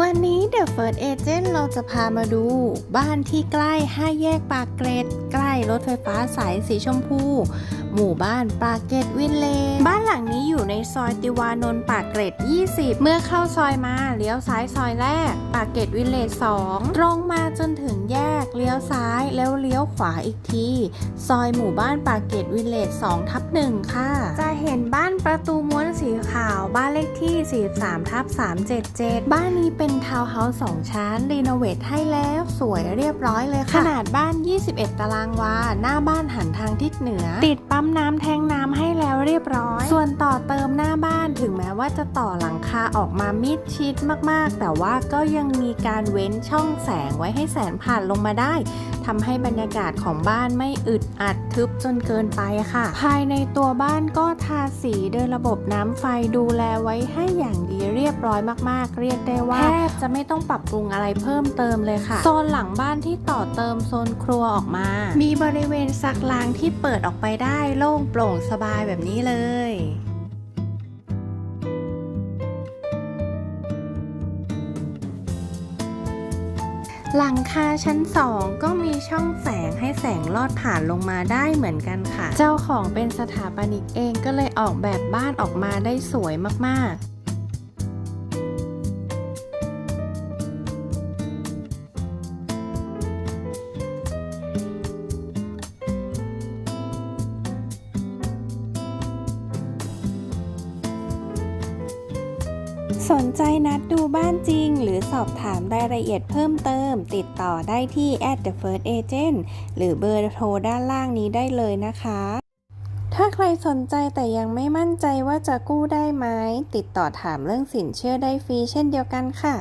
วันนี้ The First Agent เราจะพามาดู บ้านที่ใกล้ห้าแยกปากเกร็ดใกล้รถไฟฟ้าสายสีชมพู หมู่บ้านปากเกร็ดวินเลนบ้านหลังนี้อยู่ในซอยติวานนท์ปากเกร็ด 20 เมื่อเข้าซอยมาเลี้ยวซ้ายซอยแรก ปากเกร็ดวินเลน2ตรงมาจนถึงแยกเลี้ยวซ้ายแล้วเลี้ยวขวาอีกที ซอยหมู่บ้านปากเกร็ดวินเลจ2ทับ1ค่ะ จะเห็นบ้านประตูม้วนสีขาว บ้านเลขที่ 43ทับ377 บ้านนี้เป็นทาวน์เฮาส์2ชั้น รีโนเวทให้แล้วสวยเรียบร้อยเลยค่ะ ขนาดบ้าน 21 ตารางวา หน้าบ้านหันทางทิศเหนือ ติดปั๊มน้ำแทงน้ำให้แล้ว เรียบร้อย ส่วนต่อเติมหน้าบ้านถึงแม้ว่าจะต่อหลังคาออกมามิดชิดมากๆ แต่ว่าก็ยังมีการเว้นช่องแสงไว้ให้แสงผ่านลงมาได้ทำให้บรรยากาศของบ้านไม่อึดอัดทึบจนเกินไปค่ะ ภายในตัวบ้านก็ทาสีโดยระบบน้ำไฟดูแลไว้ให้อย่างดีเรียบร้อยมากๆ เรียกได้ว่าแทบจะไม่ต้องปรับปรุงอะไรเพิ่มเติมเลยค่ะ โซนหลังบ้านที่ต่อเติมโซนครัวออกมา มีบริเวณซักล้างที่เปิดออกไปได้โล่งโปร่งสบายแบบนี้เลย หลังคาชั้น2ก็มีช่องแสงให้แสงลอดผ่านลงมาได้เหมือนกันค่ะ เจ้าของเป็นสถาปนิกเองก็เลยออกแบบบ้านออกมาได้สวยมากๆ สนใจนัดดูบ้านจริง หรือสอบถามรายละเอียดเพิ่มเติม ติดต่อได้ที่ at the first agent หรือเบอร์โทรด้านล่างนี้ได้เลยนะคะ ถ้าใครสนใจแต่ยังไม่มั่นใจว่าจะกู้ได้ไหมติดต่อถามเรื่องสินเชื่อได้ฟรีเช่นเดียวกันค่ะ